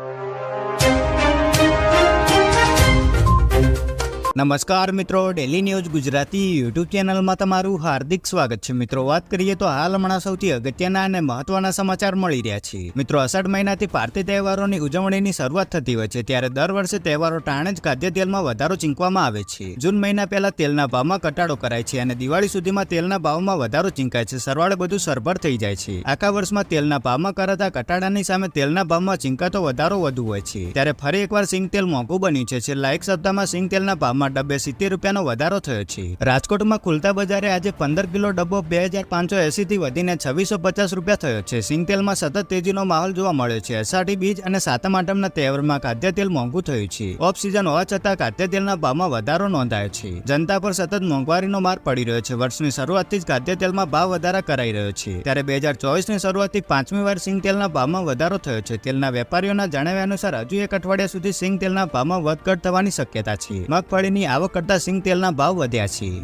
you. નમસ્કાર મિત્રો daily news Gujarati YouTube ચેનલમાં તમારું હાર્દિક સ્વાગત છે. મિત્રો, વાત કરીએ તો હાલ હમણાં સૌથી અગત્યના અને મહત્વના સમાચાર મળી રહ્યા છે. મિત્રો, અષાઢ મહિનાથી ભારતીય તહેવારોની ઉજવણીની શરૂઆત થતી હોય છે, ત્યારે દર વર્ષે તહેવારો ટાણે જ ખાદ્ય તેલમાં વધારો ચીંકવામાં આવે છે. જૂન મહિના પહેલા તેલના ભાવમાં ઘટાડો કરાય છે અને દિવાળી સુધીમાં તેલના ભાવમાં વધારો ચીંકાય છે. સરવાળે બધું સરભર થઈ જાય છે. આખા વર્ષમાં તેલના ભાવમાં કરાતા ઘટાડાની સામે તેલના ભાવમાં ચીંકાતો વધારો વધુ હોય છે. ત્યારે ફરી એકવાર સિંગ તેલ મોંઘું બન્યું છે. છેલ્લા એક સપ્તાહમાં સિંગ તેલના ભાવમાં ડબ્બે સિત્તેર રૂપિયાનો વધારો થયો છે. રાજકોટમાં ખુલતા બજારે આજે પંદર કિલો ડબ્બો બે હજાર પાંચસો એસીથી વધીને છવ્વીસો પચાસ રૂપિયા થયો છે. સિંગતેલમાં સતત તેજીનો માહોલ જોવા મળ્યો છે. અષાઢી બીજ અને સાતમ આઠમના તહેવારમાં ખાદ્યતેલ મોંઘું થયું છે. ઓફ સિઝન હોવા છતાં ખાદ્યતેલના ભાવમાં વધારો નોંધાયો છે. જનતા પર સતત મોંઘવારીનો માર પડી રહ્યો છે. વર્ષની શરૂઆતથી જ ખાદ્ય તેલમાં ભાવ વધારા કરાઈ રહ્યો છે. ત્યારે બે હજાર ચોવીસની શરૂઆતથી પાંચમી વાર સિંગ તેલના ભાવમાં વધારો થયો છે. તેલના વેપારીઓના જણાવ્યા અનુસાર હજુ એક અઠવાડિયા સુધી સિંગ તેલના ભાવમાં વધઘટ થવાની શક્યતા છે. મગફળીની આવક કરતા સિંગ તેલના ભાવ વધ્યા છે.